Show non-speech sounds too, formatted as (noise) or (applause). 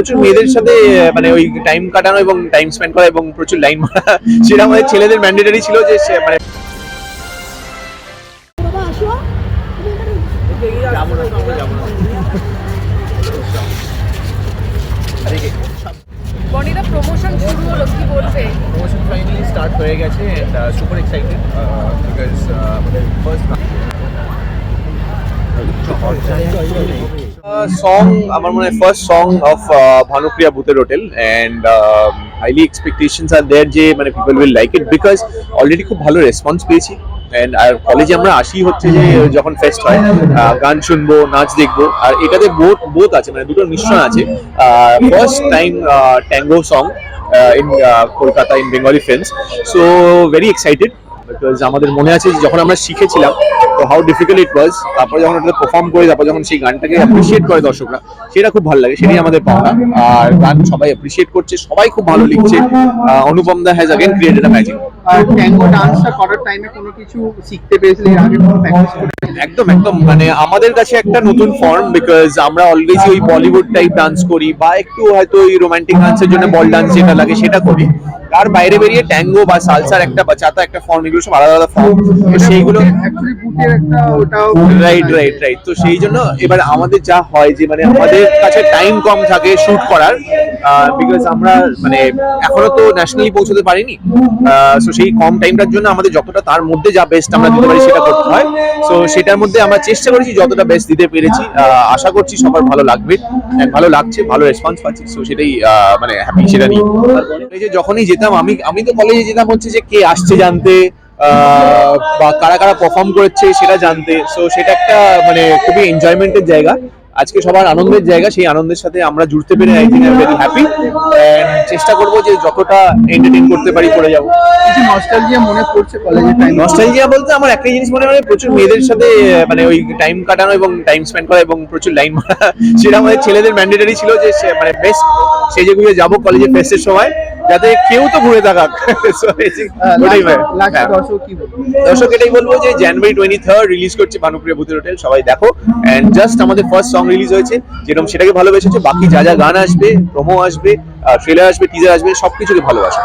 প্রচুর মেয়েদের সাথে মানে ওই টাইম কাটানো এবং টাইম স্পেন্ড করা এবং প্রচুর লাইন মারা। (laughs) সেটা আমাদের ছেলেদের ম্যান্ডেটারি ছিল যে সে- মানে বনিদা প্রমোশন শুরু হলো কি বলবে প্রমোশন ফাইনালি স্টার্ট হয়ে গেছে এন্ড সুপার এক্সাইটেড বিকজ আমাদের ফার্স্ট সং আমার মনে হয় ফার্স্ট সং অফ ভানুপ্রিয়া ভূতের hotel and highly expectations are there যে মানে people will like it because already খুব ভালো রেসপন্স পেয়েছি অ্যান্ড আর কলেজে আমরা আসি হচ্ছে যে, যখন ফেস্ট হয় গান শুনব, নাচ দেখব আর এটাতে বোথ বোথ আছে মানে দুটো মিশ্রণ আছে। First time tango song in Kolkata in Bengali films so very excited because আমাদের মনে আছে যখন আমরা শিখেছিলাম তো হাউ ডিফিকাল্ট ইট ওয়াজ তারপর যখন ওটাতে পারফর্ম করে তারপর যখন সেই গানটাকে অ্যাপ্রিসিয়েট করে দর্শকরা সেটা খুব ভালো লাগে সেটাই আমাদের পাওনা। আর গান সবাই অ্যাপ্রিসিয়েট করছে সবাই খুব ভালো লিখছে। Anupam da has again created a magic R tango ডান্সটা করার টাইমে কোনো কিছু শিখতে পেরেছিলে? এর আগে কোনো প্র্যাকটিস করে? একদম একদম। মানে আমাদের কাছে একটা নতুন ফর্ম বিকজ আমরা অলওয়েজ ওই বলিউড টাইপ ডান্স করি বা একটু হয়তো ওই রোমান্টিক ডান্সের জন্য বল ডান্স যেটা লাগে সেটা করি। তার বাইরে বেরিয়ে ট্যাঙ্গো বা সালসার একটা বাচাতা একটা ফর্ম এগুলো সব আলাদা আলাদা ফর্ম তো সেইগুলো অ্যাকচুয়ালি একটা ওটাও রাইট রাইট রাইট তো সেই জন্য এবার আমাদের যা হয় যে মানে আমাদের কাছে টাইম কম থাকে শুট করার বিকজ আমরা মানে এখনও তো ন্যাশনালি পৌঁছতে পারিনি। সো সেই কম টাইমটার জন্য আমাদের যতটা তার মধ্যে যা বেস্ট আমরা দিতে পারি সেটা করতে হয়। সো সেটার মধ্যে আমরা চেষ্টা করেছি যতটা বেস্ট দিতে পেরেছি। আশা করছি সবার ভালো লাগবে। ভালো লাগছে ভালো রেসপন্স পাচ্ছি। সো সেটাই মানে হ্যাপি সেটা নিয়ে। যখনই যেতাম আমি আমি তো কলেজে যেতাম হচ্ছে যে কে আসছে জানতে বা কারা কারা পারফর্ম করেছে সেটা জানতে। সো সেটা একটা মানে খুবই এনজয়মেন্টের জায়গা। আজকে সবার আনন্দের জায়গা সেই আনন্দের সাথে আমরা জুড়তে পেরে I think I very happy চেষ্টা করব যে যতটা এন্টারটেইন করতে পারি করে যাব। কিছু নস্টালজিয়া মনে পড়ছে কলেজের টাইম নস্টালজিয়া বলতে আমার একটাই জিনিস মনে হয় প্রচুর মেয়েদের সাথে মানে ওই টাইম কাটানো এবং টাইম স্পেন্ড করা এবং প্রচুর লাইন মারা। সেটা আমাদের ছেলেদের ম্যান্ডেটারি ছিল যে মানে বেস্ট সেজে গুজে যাব কলেজে ফেস্টের সময়। যাতে কেউ তো ঘুরে থাকাক হ্যাঁ। দর্শক এটাই বলব যে জানুয়ারি টোয়েন্টি থার্ড রিলিজ করছে ভানুপ্রিয়া ভূতের হোটেল সবাই দেখো। অ্যান্ড জাস্ট আমাদের ফার্স্ট সং রিলিজ হয়েছে যেরকম সেটাকে ভালোবেসেছে বাকি যা যা গান আসবে প্রোমো আসবে ট্রেলার আসবে টিজার আসবে সবকিছুকে ভালোবাসো।